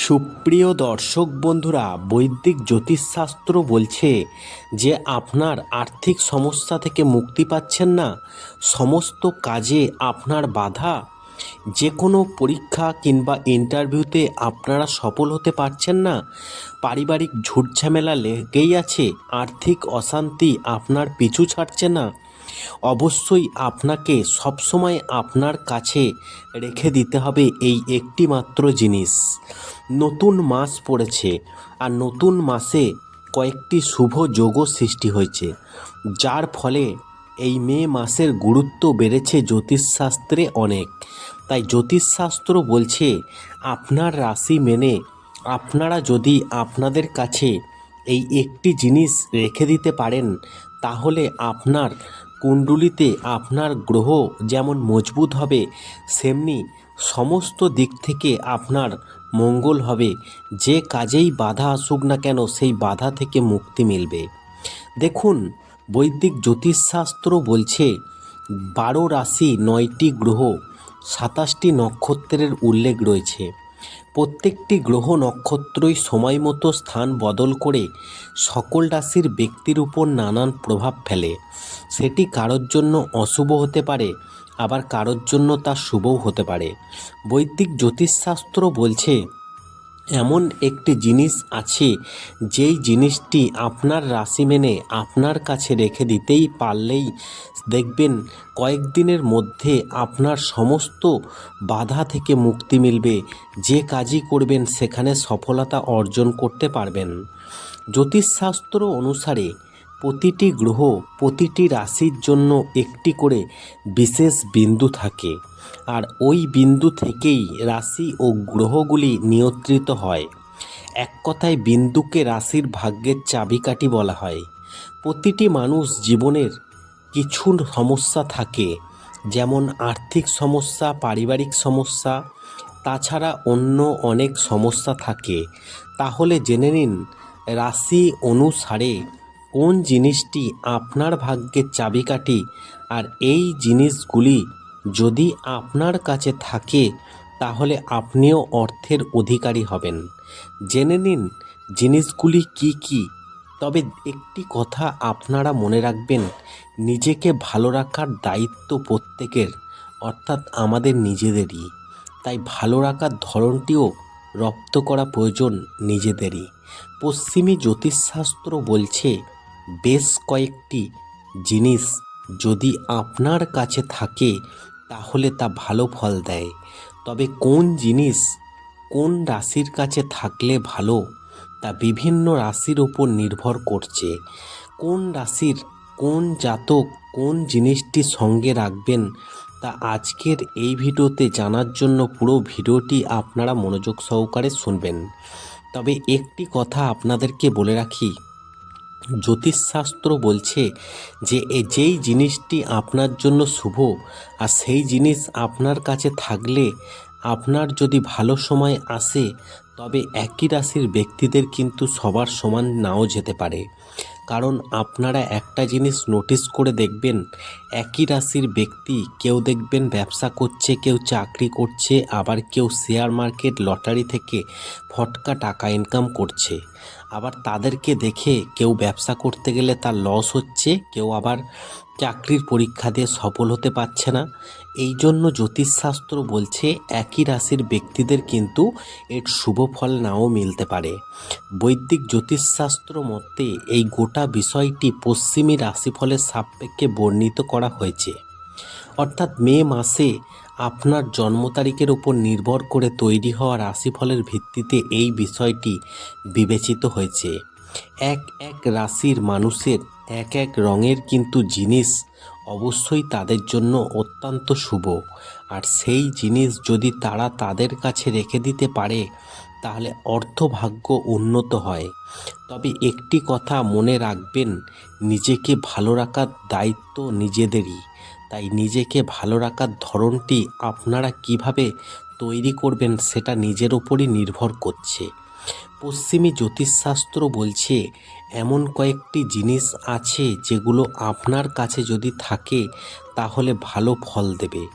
সুপ্রিয় দর্শক বন্ধুরা, বৈদিক জ্যোতিষশাস্ত্র বলছে যে আপনার আর্থিক সমস্যা থেকে মুক্তি পাচ্ছেন না। সমস্ত কাজে আপনার বাধা। যে কোনো পরীক্ষা কিংবা ইন্টারভিউতে আপনারা সফল হতে পারছেন না। পারিবারিক ঝুটঝামেলা লেগেই আছে। আর্থিক অশান্তি আপনার পিছু ছাড়ছে না। অবশ্যই আপনাকে সবসময় আপনার কাছে রেখে দিতে হবে এই একটি মাত্র জিনিস। নতুন মাস পড়েছে আর নতুন মাসে কয়েকটি শুভ যোগ সৃষ্টি হয়েছে। যার ফলে এই মে মাসের গুরুত্ব বেড়েছে জ্যোতিষশাস্ত্রে অনেক। তাই জ্যোতিষশাস্ত্র বলছে, আপনার রাশি মেনে আপনারা যদি আপনাদের কাছে এই একটি জিনিস রেখে দিতে পারেন, তাহলে আপনার কুণ্ডলিতে আপনার গ্রহ যেমন মজবুত হবে, সেমনি সমস্ত দিক থেকে আপনার মঙ্গল হবে। যে কাজেই বাধা আসুক না কেন, সেই বাধা থেকে মুক্তি মিলবে। দেখুন, বৈদিক জ্যোতিষশাস্ত্র বলছে, বারো রাশি নয়টি গ্রহ, সাতাশটি নক্ষত্রের উল্লেখ রয়েছে। প্রত্যেকটি গ্রহ নক্ষত্রই সময় মতো স্থান বদল করে সকল রাশির ব্যক্তির উপর নানান প্রভাব ফেলে। সেটি কারোর জন্য অশুভ হতে পারে আবার কারোর জন্য তা শুভও হতে পারে। বৈদিক জ্যোতিষশাস্ত্র বলছে, এমন একটি জিনিস আছে, যেই জিনিসটি আপনার রাশি মেনে আপনার কাছে রেখে দিতেই পারলেই দেখবেন কয়েকদিনের মধ্যে আপনার সমস্ত বাধা থেকে মুক্তি মিলবে। যে কাজই করবেন, সেখানে সফলতা অর্জন করতে পারবেন। জ্যোতিষশাস্ত্র অনুসারে প্রতিটি গ্রহ প্রতিটি রাশির জন্য একটি করে বিশেষ বিন্দু থাকে। আর ওই বিন্দু থেকেই রাশি ও গ্রহগুলি নিয়ন্ত্রিত হয়। এক কথায় বিন্দুকে রাশির ভাগ্যের চাবিকাঠি বলা হয়। প্রতিটি মানুষ জীবনের কিছু সমস্যা থাকে, যেমন আর্থিক সমস্যা, পারিবারিক সমস্যা, তাছাড়া অন্য অনেক সমস্যা থাকে। তাহলে জেনে নিন, রাশি অনুসারে কোন জিনিসটি আপনার ভাগ্যের চাবিকাঠি আর এই জিনিসগুলি যদি আপনার কাছে থাকে, তাহলে আপনিও অর্থের অধিকারী হবেন। জেনে নিন, জিনিসগুলি কি কি? তবে একটি কথা আপনারা মনে রাখবেন, নিজেকে ভালো রাখার দায়িত্ব প্রত্যেকের, অর্থাৎ আমাদের নিজেদেরই। তাই ভালো রাখার ধরনটিও রপ্ত করা প্রয়োজন নিজেদেরই। পশ্চিমী জ্যোতিষশাস্ত্র বলছে বেশ কয়েকটি জিনিস যদি আপনার কাছে থাকে, তাহলে তা ভালো ফল দেয়। তবে কোন জিনিস কোন রাশির কাছে থাকলে ভালো, তা বিভিন্ন রাশির ওপর নির্ভর করছে। কোন রাশির কোন জাতক কোন জিনিসটি সঙ্গে রাখবেন, তা আজকের এই ভিডিওতে জানার জন্য পুরো ভিডিওটি আপনারা মনোযোগ সহকারে শুনবেন। তবে একটি কথা আপনাদেরকে বলে রাখি জ্যোতিষশাস্ত্র বলছে যে যেই জিনিসটি আপনার জন্য শুভ, আর সেই জিনিস আপনার কাছে থাকলে আপনার যদি ভালো সময় আসে, তবে একই রাশির ব্যক্তিদের কিন্তু সবার সমান নাও যেতে পারে। কারণ আপনারা একটা জিনিস নোটিস করে দেখবেন, একই রাশির ব্যক্তি কেউ দেখবেন ব্যবসা করছে, কেউ চাকরি করছে, আবার কেউ শেয়ার মার্কেট, লটারি থেকে ফটকা টাকা ইনকাম করছে। আবার তাদেরকে দেখে কেউ ব্যবসা করতে গেলে তার লস হচ্ছে, কেউ আবার চাকরির পরীক্ষা দিয়ে সফল হতে পারছে না। এই জন্য জ্যোতিষশাস্ত্র বলছে একই রাশির ব্যক্তিদের কিন্তু এর শুভ ফল নাও মিলতে পারে। বৈদিক জ্যোতিষশাস্ত্র মতে এই গোটা বিষয়টি পশ্চিমী রাশিফলের সাপেক্ষে বর্ণিত করা হয়েছে। অর্থাৎ মে মাসে আপনার জন্ম তারিখের উপর নির্ভর করে তৈরি হওয়া রাশিফলের ভিত্তিতে এই বিষয়টি বিবেচিত হয়েছে। এক এক রাশির মানুষের এক এক রঙের কিন্তু জিনিস অবশ্যই তাদের জন্য অত্যন্ত শুভ। আর সেই জিনিস যদি তারা তাদের কাছে রেখে দিতে পারে, তাহলে অর্থভাগ্য উন্নত হয়। তবে একটি কথা মনে রাখবেন, নিজেকে ভালো রাখার দায়িত্ব নিজেদেরই। তাই নিজেকে ভালো রাখার ধরনটি আপনারা কীভাবে তৈরি করবেন সেটা নিজের ওপরই নির্ভর করছে। পশ্চিমী জ্যোতিষশাস্ত্র বলছে, এমন কয়েকটি জিনিস আছে যেগুলো আপনার কাছে যদি থাকে, তাহলে ভালো ফল দেবে।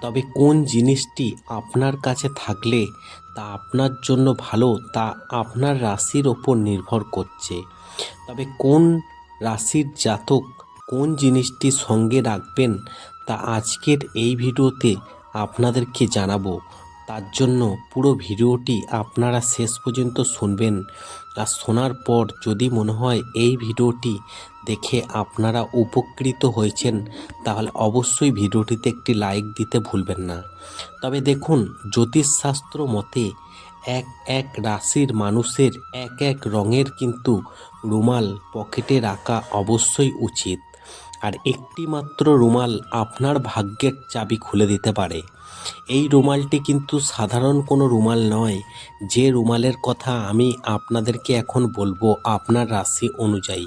তবে কোন জিনিসটি আপনার কাছে থাকলে তা আপনার জন্য ভালো, তা আপনার রাশির ওপর নির্ভর করছে। তবে কোন রাশির জাতক কোন জিনিসটি সঙ্গে রাখবেন তা আজকের এই ভিডিওতে আপনাদেরকে জানাব। তার জন্য পুরো ভিডিওটি আপনারা শেষ পর্যন্ত শুনবেন। আর শোনার পর যদি মনে হয় এই ভিডিওটি দেখে আপনারা উপকৃত হয়েছেন, তাহলে অবশ্যই ভিডিওটিতে একটি লাইক দিতে ভুলবেন না। তবে দেখুন, জ্যোতিষশাস্ত্র মতে এক এক রাশির মানুষের এক এক রঙের কিন্তু রুমাল পকেটে রাখা অবশ্যই উচিত। আর একটি মাত্র রুমাল আপনার ভাগ্যের চাবি খুলে দিতে পারে। এই রুমালটি কিন্তু সাধারণ কোনো রুমাল নয়। যে রুমালের কথা আমি আপনাদেরকে এখন বলব আপনার রাশি অনুযায়ী।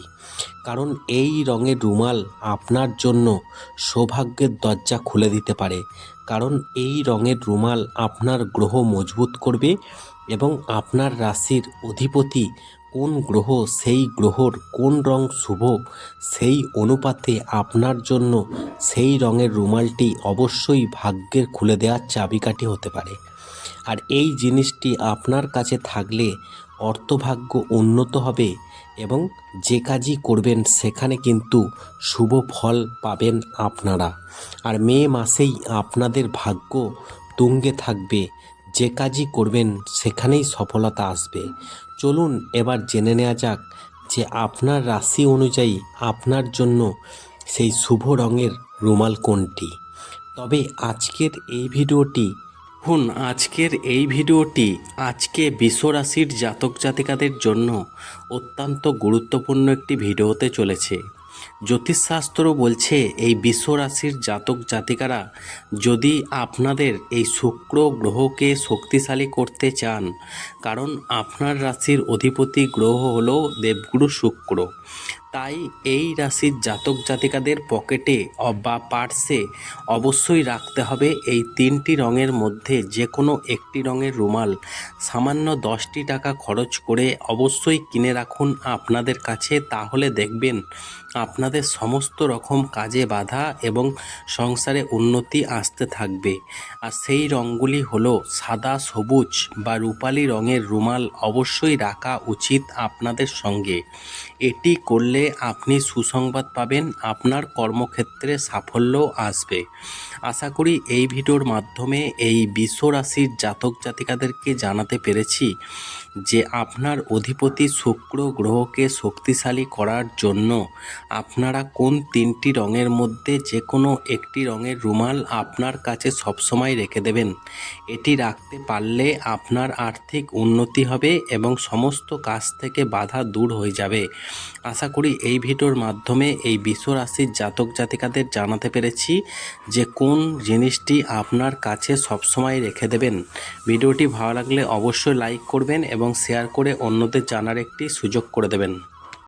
কারণ এই রঙের রুমাল আপনার জন্য সৌভাগ্যের দরজা খুলে দিতে পারে। কারণ এই রঙের রুমাল আপনার গ্রহ মজবুত করবে এবং আপনার রাশির অধিপতি কোন গ্রহ সেই গ্রহর কোন রং শুভ, সেই অনুপাতে আপনার জন্য সেই রঙের রুমালটি অবশ্যই ভাগ্যের খুলে দেওয়ার চাবিকাঠি হতে পারে। আর এই জিনিসটি আপনার কাছে থাকলে অর্থভাগ্য উন্নত হবে এবং যে কাজই করবেন সেখানে কিন্তু শুভ ফল পাবেন আপনারা। আর মে মাসেই আপনাদের ভাগ্য তুঙ্গে থাকবে যে কাজই করবেন সেখানেই সফলতা আসবে। চলুন এবার জেনে নেওয়া যাক যে আপনার রাশি অনুযায়ী আপনার জন্য সেই শুভ রঙের রুমাল কোনটি। তবে আজকের এই ভিডিওটি হুন আজকের এই ভিডিওটি আজকে বিশ্বরাশির জাতক জাতিকাদের জন্য অত্যন্ত গুরুত্বপূর্ণ একটি ভিডিও হতে চলেছে। জ্যোতিষশাস্ত্র বলছে, এই বিশ্বরাশির জাতক জাতিকারা যদি আপনাদের এই শুক্র গ্রহকে শক্তিশালী করতে চান, কারণ আপনার রাশির অধিপতি গ্রহ হলো দেবগুরু শুক্র। তাই এই রাশির জাতক জাতিকাদের পকেটে বা পার্সে অবশ্যই রাখতে হবে এই তিনটি রঙের মধ্যে যে কোনো একটি রঙের রুমাল। সামান্য দশটি টাকা খরচ করে অবশ্যই কিনে রাখুন আপনাদের কাছে, তাহলে দেখবেন আপনাদের সমস্ত রকম কাজে বাধা এবং সংসারে উন্নতি আসতে থাকবে। আর সেই রঙগুলি হলো সাদা, সবুজ বা রূপালি রঙের রুমাল অবশ্যই রাখা উচিত আপনাদের সঙ্গে। এটি করলে আপনি সুসংবাদ পাবেন, আপনার কর্মক্ষেত্রে সাফল্য আসবে। আশা করি এই ভিডিওর মাধ্যমে এই বিশ্ব রাশির জাতক জাতিকাদেরকে জানাতে পেরেছি যে আপনার অধিপতি শুক্র গ্রহকে শক্তিশালী করার জন্য আপনারা কোন তিনটি রঙের মধ্যে যে কোনো একটি রঙের রুমাল আপনার কাছে সবসময় রেখে দেবেন? এটি রাখতে পারলে আপনার আর্থিক উন্নতি হবে এবং সমস্ত কাজ থেকে বাধা দূর হয়ে যাবে। আশা করি এই ভিডিওর মাধ্যমে এই বিশ্ব রাশির জাতক জাতিকাদের জানাতে পেরেছি যে কোন জিনিসটি আপনার কাছে সবসময় রেখে দেবেন। ভিডিওটি ভালো লাগলে অবশ্যই লাইক করবেন এবং শেয়ার করে অন্যদের জানার একটি সুযোগ করে দেবেন।